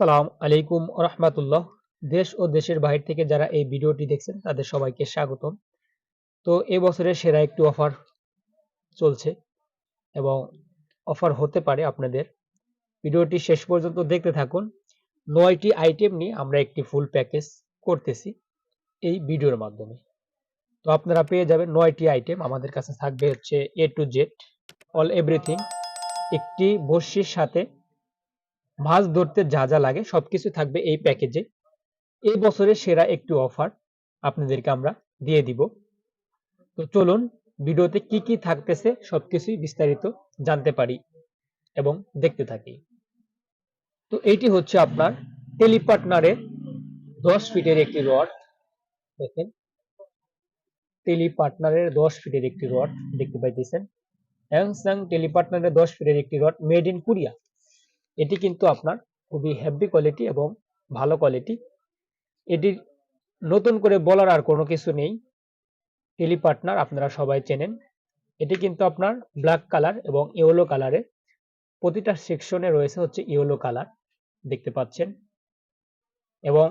সালাম আলাইকুম রহমাতুল্লাহ। দেশ ও দেশের বাইরে থেকে যারা এই ভিডিওটি দেখছেন, তাদের সবাইকে স্বাগতম। তো এই বছরের সেরা একটি অফার চলছে এবং অফার হতে পারে আপনাদের। ভিডিওটি শেষ পর্যন্ত দেখতে থাকুন। নয়টি আইটেম নিয়ে আমরা একটি ফুল প্যাকেজ করতেছি এই ভিডিওর মাধ্যমে। তো আপনারা পেয়ে যাবেন নয়টি আইটেম। আমাদের কাছে থাকবে হচ্ছে A to Z all everything একটি বর্ষির সাথে মাছ ধরতে যা যা লাগে সবকিছু থাকবে এই প্যাকেজে এই বছরের সেরা একটি অফার আপনাদেরকে আমরা দিয়ে দিব। তো চলুন ভিডিওতে কি কি থাকতেছে সবকিছুই বিস্তারিত জানতে পারি এবং দেখতে থাকি। তো এইটি হচ্ছে আপনার টেলিপার্টনারের দশ ফিটের একটি রড, দেখেন। টেলিপার্টনারের দশ ফিটের একটি রড, দেখতে পাইতেছেন। হ্যাংসাং টেলিপার্টনারের দশ ফিটের একটি রড মেড ইন কোরিয়া। এটি কিন্তু আপনার খুবই হেভি কোয়ালিটি এবং ভালো কোয়ালিটি এটির নতুন করে বলার আর কোনো কিছু নেই। টেলি পার্টনার আপনারা সবাই চেনেন। এটি কিন্তু আপনার ব্ল্যাক কালার এবং ইয়েলো কালারে প্রতিটা সেকশনে রয়েছে হচ্ছে ইয়েলো কালার দেখতে পাচ্ছেন। এবং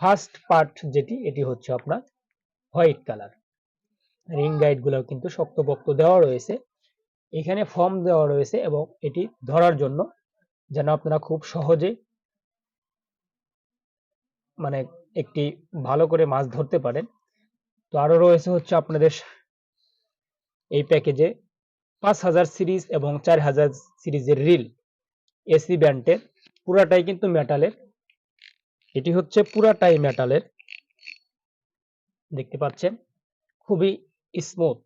ফার্স্ট পার্ট যেটি, এটি হচ্ছে আপনার হোয়াইট কালার রিং গাইডগুলো কিন্তু শক্তপোক্ত দেওয়া রয়েছে। এখানে ফর্ম দেওয়া রয়েছে এবং এটি ধরার জন্য যেন আপনারা খুব সহজে মানে একটি ভালো করে মাছ ধরতে পারেন। তো আরও রয়েছে হচ্ছে আপনাদের এই প্যাকেজে পাঁচ হাজার সিরিজ এবং চার হাজার সিরিজের রিল এসি ব্যান্ডের পুরাটাই কিন্তু মেটালের এটি হচ্ছে পুরাটাই মেটালের দেখতে পাচ্ছেন? খুবই স্মুথ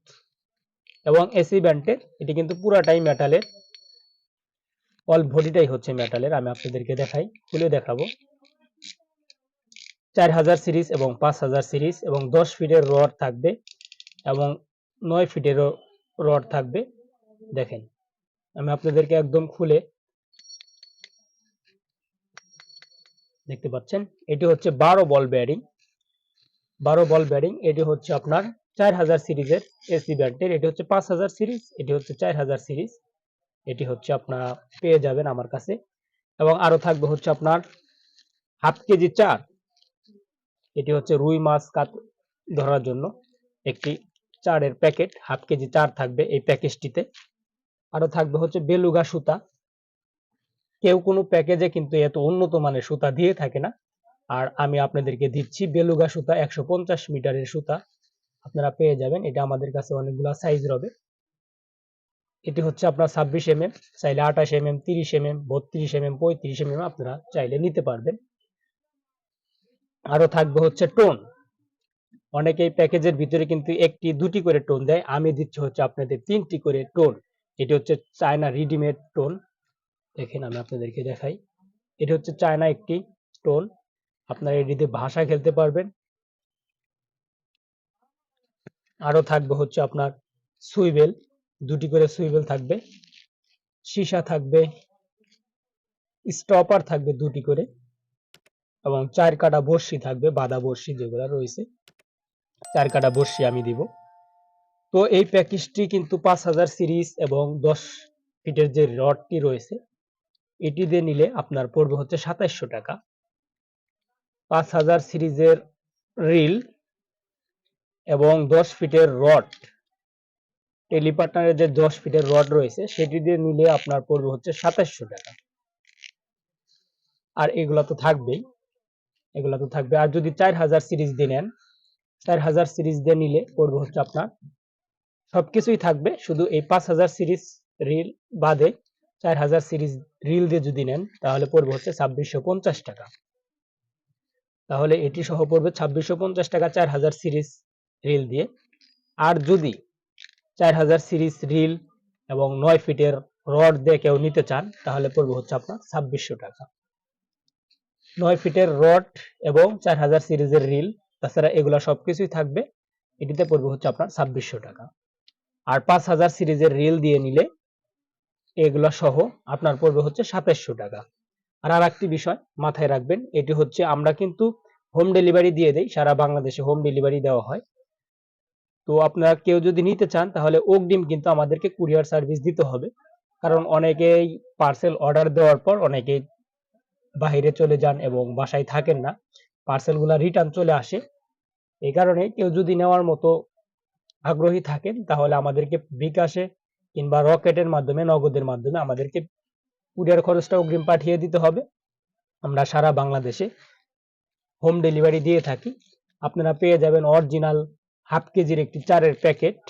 এবং এসি ব্যান্ডের, এটি কিন্তু পুরাটাই মেটালের অল বডিটাই হচ্ছে মেটালের আমি আপনাদেরকে দেখাই, খুলে দেখাবো। চার হাজার সিরিজ এবং পাঁচ হাজার সিরিজ এবং দশ ফিটের রড থাকবে এবং নয় ফিটেরও রড থাকবে। দেখেন, আমি আপনাদেরকে একদম খুলে দেখতে পাচ্ছেন, এটি হচ্ছে বারো বল ব্যারিং বারো বল ব্যারিং এটি হচ্ছে আপনার চার হাজার সিরিজের এসি ব্যান্ডের এটি হচ্ছে পাঁচ হাজার সিরিজ এটি হচ্ছে চার হাজার সিরিজ এটি হচ্ছে আপনারা পেয়ে যাবেন আমার কাছে। এবং আরও থাকবে হচ্ছে আপনার হাফ কেজি চার। এটি হচ্ছে রুই মাছ কাত ধরার জন্য একটি চারের প্যাকেট। হাফ কেজি চার থাকবে এই প্যাকেজটিতে। আরও থাকবে হচ্ছে বেলুগা সুতা। কেউ কোনো প্যাকেজে কিন্তু এত উন্নত মানের সুতা দিয়ে থাকে না। আর আমি আপনাদেরকে দিচ্ছি বেলুগা সুতা, একশো পঞ্চাশ মিটারের সুতা। আপনারা পেয়ে যাবেন। এটা আমাদের কাছে অনেকগুলা সাইজ রবে। এটি হচ্ছে আপনার ছাব্বিশ এম এম চাইলে আঠাশ এম এম তিরিশ এম এম বত্রিশ এম এম পঁয়ত্রিশ এম এম আপনারা চাইলে নিতে পারবেন। আরও থাকবে হচ্ছে টোন। অনেকে প্যাকেজের ভিতরে কিন্তু একটি, দুটি করে টোন দেয়। আমি দিচ্ছি হচ্ছে আপনাদের তিনটি করে টোন। এটি হচ্ছে চায়না রেডিমেড টোন। দেখেন আমি আপনাদেরকে দেখাই। এটি হচ্ছে চায়না একটি টোন। আপনারা এটিতে ভাষা খেলতে পারবেন। আরও থাকবে হচ্ছে আপনার সুইবেল। দুটি করে সুইবেল থাকবে, সীসা থাকবে, স্টপার থাকবে দুটি করে এবং চার কাটা বর্ষি থাকবে বাদা বর্ষি যেগুলো রয়েছে, চার কাটা বর্ষি আমি দিব। তো এই প্যাকেজটি কিন্তু পাঁচ হাজার সিরিজ এবং দশ ফিটের যে রডটি রয়েছে, এটি দিয়ে নিলে আপনার পড়বে হচ্ছে সাতাইশশো টাকা। পাঁচ হাজার সিরিজের রিল এবং দশ ফিটের রড টেলিপার্টনারের যে দশ ফিটের রড রয়েছে, সেটি দিয়ে নিলে আপনার পড়বে হচ্ছে সাতাশশো টাকা। আর এগুলা তো থাকবেই। এগুলা তো থাকবে। আর যদি চার হাজার সিরিজ দিয়ে নেন, চার হাজার সিরিজ দিয়ে নিলে পড়বে হচ্ছে আপনার, সবকিছুই থাকবে। শুধু এই পাঁচ হাজার সিরিজ রিল বাদে চার হাজার সিরিজ রিল দিয়ে যদি নেন, তাহলে পড়বে হচ্ছে ছাব্বিশশো পঞ্চাশ টাকা। তাহলে এটি সহ পড়বে ছাব্বিশশো পঞ্চাশ টাকা চার হাজার সিরিজ রিল দিয়ে। আর যদি চার হাজার সিরিজ রিল এবং নয় ফিটের রড দিয়ে কেউ নিতে চান, তাহলে পড়বে হচ্ছে আপনার ছাব্বিশশো টাকা। নয় ফিটের রড এবং চার হাজার সিরিজের রিল, তাছাড়া এগুলো সবকিছুই থাকবে, এটিতে পড়বে হচ্ছে আপনার ছাব্বিশশো টাকা। আর পাঁচ হাজার সিরিজের রিল দিয়ে নিলে এগুলো সহ আপনার পড়বে হচ্ছে সাতাশশো টাকা। আর আর একটি বিষয় মাথায় রাখবেন, এটি হচ্ছে আমরা কিন্তু হোম ডেলিভারি দিয়ে দেই, সারা বাংলাদেশে হোম ডেলিভারি দেওয়া হয়। তো আপনারা কেউ যদি নিতে চান, তাহলে অগ্রিম কিন্তু আমাদেরকে কুরিয়ার সার্ভিস দিতে হবে। কারণ অনেকেই পার্সেল অর্ডার দেওয়ার পর অনেকেই বাইরে চলে যান এবং বাসায় থাকেন না। পার্সেলগুলো রিটার্ন চলে আসে। এই কারণে কেউ যদি নেওয়ার মতো আগ্রহী থাকেন, তাহলে আমাদেরকে বিকাশে কিংবা রকেটের মাধ্যমে, নগদের মাধ্যমে আমাদেরকে কুরিয়ার খরচটা অগ্রিম পাঠিয়ে দিতে হবে। আমরা সারা বাংলাদেশে হোম ডেলিভারি দিয়ে থাকি। আপনারা পেয়ে যাবেন অরিজিনাল হাফ কেজির একটি চারের প্যাকেট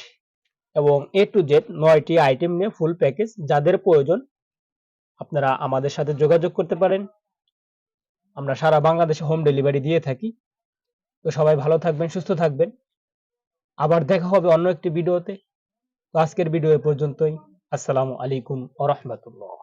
এবং এ টু জেড নয়টি আইটেম নিয়ে ফুল প্যাকেজ যাদের প্রয়োজন আপনারা আমাদের সাথে যোগাযোগ করতে পারেন। আমরা সারা বাংলাদেশে হোম ডেলিভারি দিয়ে থাকি। তো সবাই ভালো থাকবেন, সুস্থ থাকবেন। আবার দেখা হবে অন্য একটি ভিডিওতে। তো আজকের ভিডিও এ পর্যন্তই। আসসালামু আলাইকুম ওয়া রাহমাতুল্লাহ।